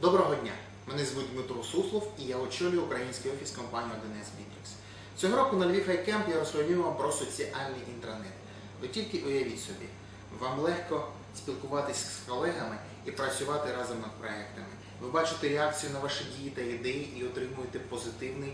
Доброго дня! Мене звуть Дмитро Суслов і я очолюю український офіс компанії 1С Bittrex. Цього року на Львів Хайкемп я розповів вам про соціальний інтранет. Ви тільки уявіть собі, вам легко спілкуватися з колегами і працювати разом над проектами. Ви бачите реакцію на ваші дії та ідеї і отримуєте позитивний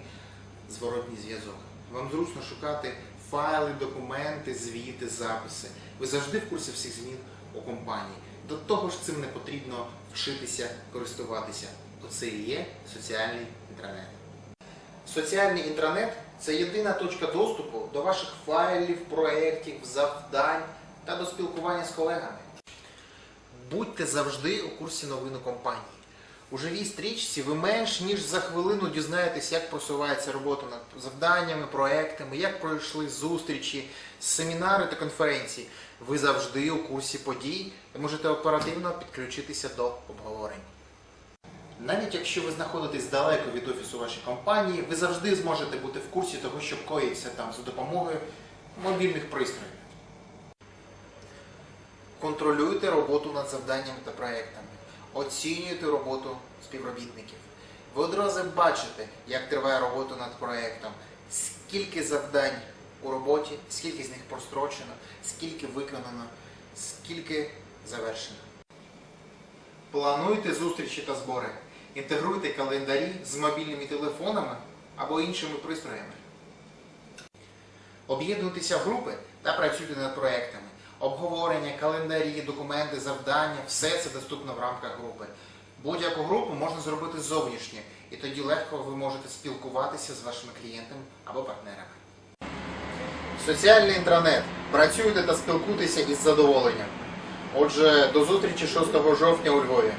зворотній зв'язок. Вам зручно шукати файли, документи, звіти, записи. Ви завжди в курсі всіх змін у компанії. До того ж, цим не потрібно вчитися користуватися. Оце і є соціальний інтранет. Соціальний інтранет це єдина точка доступу до ваших файлів, проєктів, завдань та до спілкування з колегами. Будьте завжди у курсі новин у компанії. У живій стрічці ви менш ніж за хвилину дізнаєтесь, як просувається робота над завданнями, проектами, як пройшли зустрічі, семінари та конференції. Ви завжди у курсі подій і можете оперативно підключитися до обговорень. Навіть якщо ви знаходитесь далеко від офісу вашої компанії, ви завжди зможете бути в курсі того, що коїться там за допомогою мобільних пристроїв. Контролюйте роботу над завданнями та проектами. Оцінюйте роботу співробітників. Ви одразу бачите, як триває робота над проектом, скільки завдань у роботі, скільки з них прострочено, скільки виконано, скільки завершено. Плануйте зустрічі та збори. Інтегруйте календарі з мобільними телефонами або іншими пристроями. Об'єднуйтеся в групи та працюйте над проектами. Обговорення, календарі, документи, завдання все це доступно в рамках групи. Будь-яку групу можна зробити зовнішньо, і тоді легко ви можете спілкуватися з вашими клієнтами або партнерами. Соціальний інтранет. Працюйте та спілкуйтеся із задоволенням. Отже, до зустрічі 6 жовтня у Львові.